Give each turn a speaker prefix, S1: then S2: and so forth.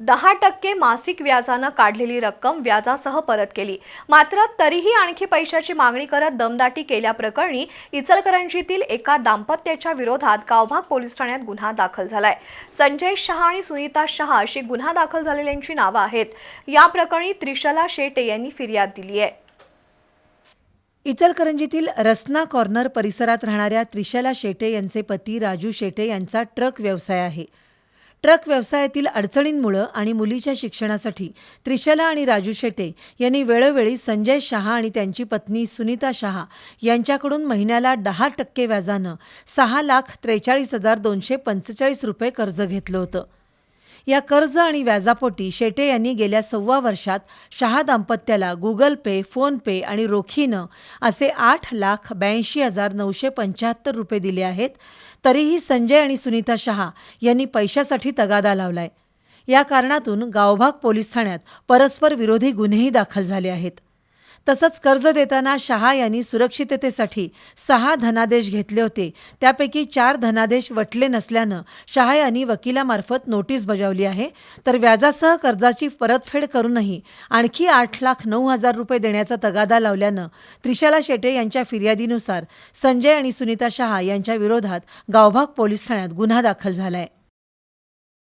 S1: दहा टक्के मासिक व्याजानं काढलेली रक्कम व्याजासह परत केली. मात्र तरीही आणखी पैशाची मागणी करत दमदाटी केल्याप्रकरणी इचलकरंजीतील एका दाम्पत्याच्या विरोधात गावभाग पोलीस ठाण्यात गुन्हा दाखल झालाय. संजय शहा आणि सुनीता शहा अशी गुन्हा दाखल झालेल्यांची नावं आहेत. या प्रकरणी त्रिशला शेटे यांनी फिर्याद दिली आहे.
S2: इचलकरंजीतील रसना कॉर्नर परिसरात राहणाऱ्या त्रिशला शेटे यांचे पती राजू शेटे यांचा ट्रक व्यवसाय आहे. ट्रक व्यवसायातील अडचणींमुळं आणि मुलीच्या शिक्षणासाठी त्रिशला आणि राजू शेटे यांनी वेळोवेळी संजय शहा आणि त्यांची पत्नी सुनीता शहा यांच्याकडून महिन्याला दहा टक्के व्याजानं सहा लाख त्रेचाळीस हजार दोनशे पंचेचाळीस रुपये कर्ज घेतलं होतं. या कर्ज आणि व्याजापोटी शेटे यांनी गेल्या सव्वा वर्षात शहा दाम्पत्याला गुगल पे फोनपे आणि रोखीनं असे आठ लाख ब्याऐंशी हजार नऊशे पंच्याहत्तर रुपये दिले आहेत. तरीही संजय आणि सुनीता शहा यांनी पैशासाठी तगादा लावलाय. या कारणातून गावभाग पोलीस ठाण्यात परस्पर विरोधी गुन्हेही दाखल झाले आहेत. तसंच कर्ज देताना शहा यांनी सुरक्षिततेसाठी सहा धनादेश घेतले होते. त्यापैकी चार धनादेश वटले नसल्यानं शहा यांनी वकिलामार्फत नोटीस बजावली आहे. तर व्याजासह कर्जाची परतफेड करूनही आणखी आठ लाख नऊ हजार रुपये देण्याचा तगादा लावल्यानं त्रिशाला शेटे यांच्या फिर्यादीनुसार संजय आणि सुनीता शहा यांच्या विरोधात गावभाग पोलीस ठाण्यात गुन्हा दाखल झालाय.